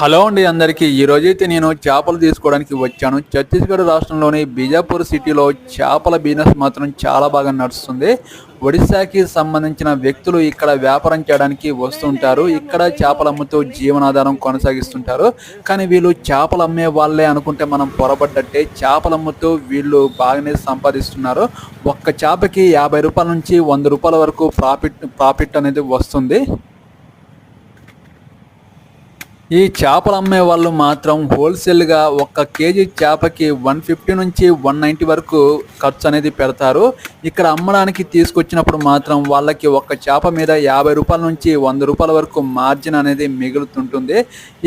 Hello అండి అందరికీ. ఈ రోజైతే నేను చేపలు తీసుకోవడానికి వచ్చాను. ఛత్తీస్గఢ్ రాష్ట్రంలోని బీజాపూర్ సిటీలో చేపల బిజినెస్ మాత్రం చాలా బాగా నడుస్తుంది. ఒడిశాకి సంబంధించిన వ్యక్తులు ఇక్కడ వ్యాపారం చేయడానికి వస్తుంటారు. ఇక్కడ చేపలు అమ్ముతూ జీవనాధారం కొనసాగిస్తుంటారు. కానీ వీళ్ళు చేపలు అమ్మే వాళ్ళే అనుకుంటే మనం పొరపడ్డట్టే చేపలు అమ్ముతూ వీళ్ళు బాగానే సంపాదిస్తున్నారు. ఒక్క చేపకి యాభై రూపాయల నుంచి వంద రూపాయల వరకు ప్రాఫిట్ ప్రాఫిట్ అనేది వస్తుంది. ఈ చేపలు అమ్మే వాళ్ళు మాత్రం హోల్సేల్గా ఒక్క కేజీ చేపకి వన్ ఫిఫ్టీ నుంచి వన్ నైంటీ వరకు ఖర్చు అనేది పెడతారు. ఇక్కడ అమ్మడానికి తీసుకొచ్చినప్పుడు మాత్రం వాళ్ళకి ఒక్క చేప మీద యాభై రూపాయల నుంచి వంద రూపాయల వరకు మార్జిన్ అనేది మిగులుతుంటుంది.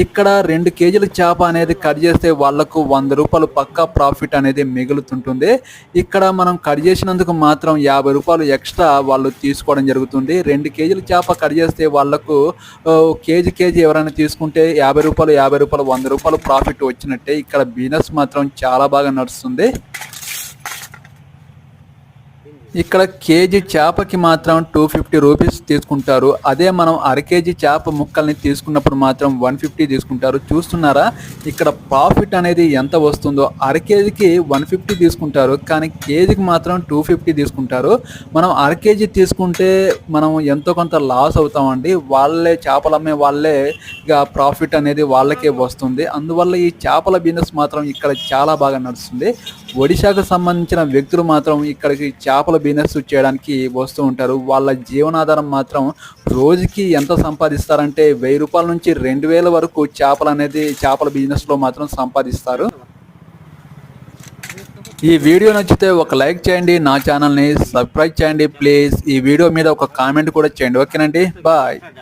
ఇక్కడ రెండు కేజీల చేప అనేది కట్ చేస్తే వాళ్ళకు వంద రూపాయలు పక్కా ప్రాఫిట్ అనేది మిగులుతుంటుంది. ఇక్కడ మనం కట్ చేసినందుకు మాత్రం యాభై రూపాయలు ఎక్స్ట్రా వాళ్ళు తీసుకోవడం జరుగుతుంది. రెండు కేజీల చేప కట్ చేస్తే వాళ్ళకు కేజీ కేజీ ఎవరైనా తీసుకుంటే యాభై రూపాయలు యాభై రూపాయలు వంద రూపాయలు ప్రాఫిట్ వచ్చినట్టే. ఇక్కడ బిజినెస్ మాత్రం చాలా బాగా నడుస్తుంది. ఇక్కడ కేజీ చేపకి మాత్రం టూ ఫిఫ్టీ రూపీస్ తీసుకుంటారు. అదే మనం అర కేజీ చేప ముక్కల్ని తీసుకున్నప్పుడు మాత్రం వన్ ఫిఫ్టీ తీసుకుంటారు. చూస్తున్నారా? ఇక్కడ ప్రాఫిట్ అనేది ఎంత వస్తుందో? అర కేజీకి వన్ ఫిఫ్టీ తీసుకుంటారు. కానీ కేజీకి మాత్రం టూ ఫిఫ్టీ తీసుకుంటారు. మనం అర కేజీ తీసుకుంటే మనం ఎంతో కొంత లాస్ అవుతామండి. వాళ్ళే చేపలు అమ్మే వాళ్ళే ఇక ప్రాఫిట్ అనేది వాళ్ళకే వస్తుంది. అందువల్ల ఈ చేపల బిజినెస్ మాత్రం ఇక్కడ చాలా బాగా నడుస్తుంది. ఒడిశాకు సంబంధించిన వ్యక్తులు మాత్రం ఇక్కడికి చేపల బిజినెస్ చేయడానికి వస్తూ ఉంటారు. వాళ్ళ జీవనాధారం మాత్రం రోజుకి ఎంత సంపాదిస్తారంటే వెయ్యి రూపాయల నుంచి రెండు వేల వరకు చేపలు అనేది చేపల బిజినెస్లో మాత్రం సంపాదిస్తారు. ఈ వీడియో నచ్చితే ఒక లైక్ చేయండి నా ఛానల్ని సబ్స్క్రైబ్ చేయండి. ప్లీజ్ ఈ వీడియో మీద ఒక కామెంట్ కూడా చేయండి. ఓకేనండి? బాయ్.